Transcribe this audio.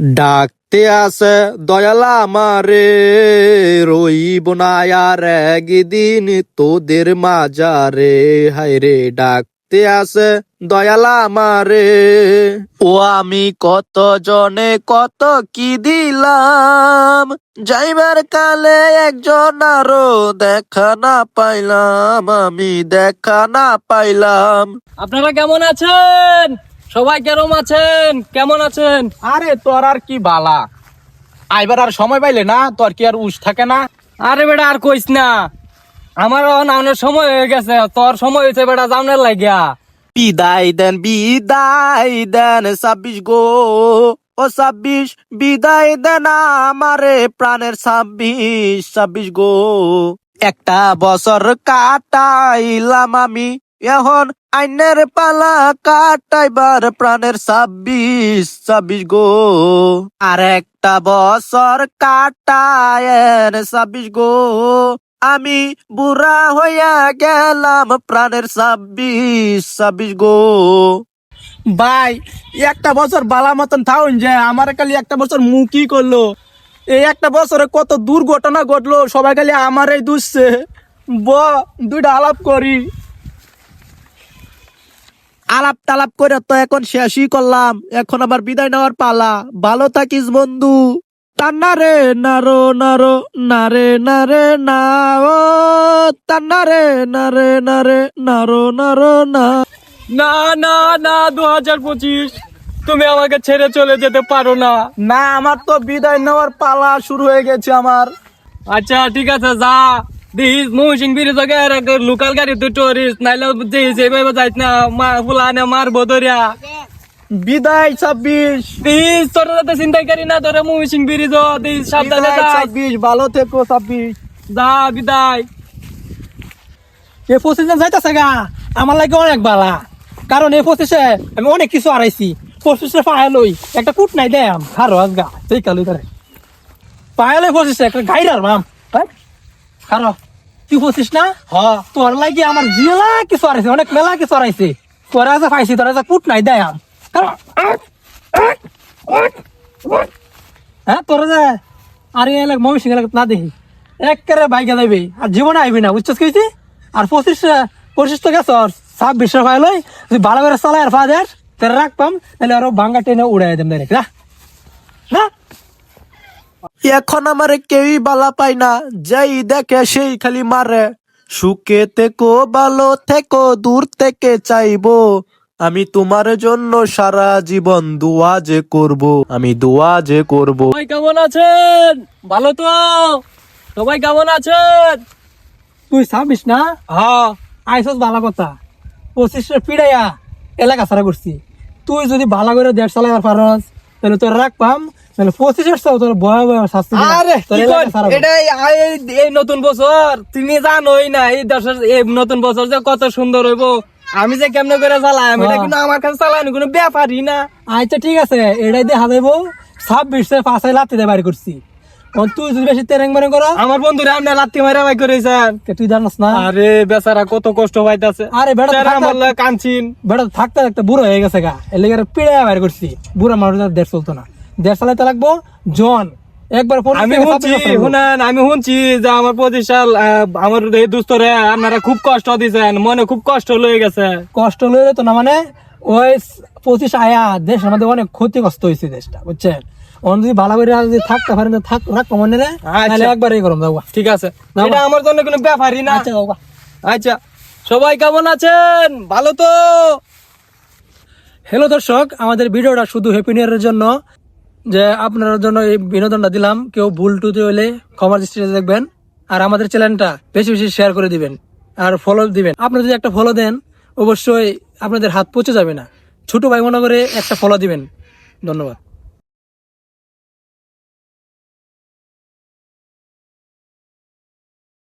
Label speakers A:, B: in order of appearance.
A: ডাকতে আসে দয়ালা আমারে, রইব না আর একদিন তোদের মাজারে। হায়রে ডাকতে আসে দয়ালা আমারে। ও আমি কত জনে কত কি দিলাম, যাইবার কালে একজন আরও দেখা না পাইলাম, আমি দেখা না পাইলাম।
B: আপনারা কেমন আছেন? সবাই কেমন আছেন? কেমন আছেন?
C: আরে তোর আর কি বালা। আইবার আর সময় পাইলে না তোর কি আর উস থাকে না?
B: আরে বেটা আর কইস না। আমার নাউনের সময় হয়ে গেছে তোর সময় হয়েছে বেটা জামনের লাগিয়া।
A: বিদায় দেন বিদায় দেন ছাব্বিশ গো। ও ছাব্বিশ বিদায় দেন আমারে প্রাণের ছাব্বিশ ছাব্বিশ গো। একটা বছর কাটাইলাম আমি এখন আইনের পালা কাটাইবার প্রাণের ছাব্বিশ ছাব্বিশ গো। আর একটা বছর কাটায়েন ছাব্বিশ গো। আমি বুড়া হইয়া গেলাম প্রাণের ছাব্বিশ ছাব্বিশ গো।
C: ভাই, একটা বছর বালা মতন থাউন যে, আমার খালি একটা বছর মুখি করল। এই একটা বছরে কত দুর্ঘটনা ঘটলো, সবাই খালি আমারই দুষছে। ব, দুইটা আলাপ করি।
A: আলাপ টালাপ করে তো এখন শেষই করলাম। এখন আবার বিদায় নেওয়ার পালা। ভালো থাকিস বন্ধু। টান্না রে নারো নারো নারে নারে না ও। টান্না রে নারে নারে নারো নারো না
B: না না। না দু হাজার পঁচিশ। তুমি আমাকে ছেড়ে চলে যেতে পারো না।
C: না আমার তো বিদায় নেওয়ার পালা শুরু হয়ে গেছে আমার।
B: আচ্ছা ঠিক আছে যা। দিস মৌসিং ব্রিজ আগে লোকাল গাড়ি তো টুরিস্ট নাইলে দিস এইভাবে যাইত না মা ফুলানে মারবো ধরিয়া
C: বিদায় ছাব্বিশ।
B: দিস তোর যাতে চিন্তাই করি না তোরা মৌসিং ব্রিজ দিস সাবধানে
C: ছাব্বিশ ভালো থেকো ছাব্বিশ।
B: যা বিদায়।
C: এ পঁচিশে যাইতেছে গা আমার লাগে অনেক বালা। কারণ এই পঁচিশে আমি অনেক কিছু হারাইছি। পঁচিশে পায়ে লই একটা কুট নাই দেয় আম খারো আজ গা সেই কালুই করে পায়ে লই পঁচিশে একটা গাইডার মাম। খারো তুই পঁচিশ না? হ তোর লাগে আমার জিলা কিছু হারাইছে অনেক মেলা কিছু হারাইছে তোরা যে পাইছি তোরা যে কুট নাই দেয়। হ্যাঁ তোরা যে আরে এলাক মমি সিং না দেখি। একেবারে বাইকে যাইবি আর জীবনে আইবি না বুঝছিস কইছি আর পঁচিশ পঁচিশ তো গেছ ছাব্বিশ ভাই লই তুই ভালো করে চালাই আর ফাদের তোর রাখতাম তাহলে আরও ভাঙ্গা টেনে উড়াই দেন ডাইরেক্ট না না
A: এখন আমার কেউই বালা পায় না যাই দেখে সেই খালি মারে। সুখে থেকো ভালো থেকো দূর থেকে চাইব। আমি তোমার জন্য সারা জীবন দোয়া যে করব আমি দোয়া যে করব।
B: সবাই কেমন আছেন? ভালো তো? সবাই কেমন আছেন?
C: তুই ছাব্বিশ না?
B: হ্যাঁ।
C: আইসস ভালো কথা। পঁচিশে পিড়াইয়া এলাকা সারা করছি। তুই যদি ভালো করে দেড় চালাই আর পারস তাহলে তোর রাখবাম তাহলে পঁচিশ তোর ভয় ভয় শাস্তি
B: আরে এটা এই- নতুন বছর তুমি জানোই না এই দশের এই নতুন বছর যে কত সুন্দর হইব। আমি যে কেমনে করে চালাই আমি এটা। কিন্তু আমার কাছে চালানো কোনো ব্যাপারই না।
C: আচ্ছা ঠিক আছে এটাই দেখা যাইব। ছাব্বিশে পাঁচে লাত্তিতে বাড়ি করছি। তুই যদি বেশি তেরেং মেরেং করো।
B: আমার বন্ধুরা লাত্তি মারা বাই করেছেন
C: কে তুই জানাস না?
B: আরে বেচারা কত কষ্ট পাইতাছে।
C: আরে বেটা
B: চেহারা বললে কানছিন
C: বেটা থাকতে থাকতে বুড়ো হয়ে গেছে গা। এর লেগে পিড়ে বাইর করছি। বুড়ো মানুষের দেড় চলতো না। দেড় চালাইতে লাগবো জন। একবার
B: আমি শুনছি। শুনেন আমি শুনছি যে আমার পঁচিশ সাল আমার এই দুস্তরে আপনারা খুব কষ্ট দিছেন। মনে খুব কষ্ট লয়ে গেছে।
C: কষ্ট লয়ে তো না মানে ওই পঁচিশ আয়া দেশ আমাদের অনেক ক্ষতিগ্রস্ত হয়েছে দেশটা বুঝছেন? অন যদি ভালো করে যদি থাকতে পারেন থাক রাখ মনে রে
B: আচ্ছা।
C: তাহলে
B: ঠিক আছে। এটা আমার জন্য কোনো ব্যাপারই না।
C: আচ্ছা
B: আচ্ছা সবাই কেমন আছেন? ভালো তো?
C: হ্যালো দর্শক আমাদের ভিডিওটা শুধু হ্যাপি নিউ ইয়ারের জন্য যে আপনার জন্য এই বিনোদনটা দিলাম। কেউ ভুল টুতে হলে ক্ষমার দৃষ্টিতে দেখবেন। আর আমাদের চ্যানেলটা বেশি বেশি শেয়ার করে দিবেন। আর ফলো দিবেন। আপনারা যদি একটা ফলো দেন অবশ্যই আপনাদের হাত পচে যাবে না। ছোট ভাই মনে করে একটা ফলো দিবেন। ধন্যবাদ।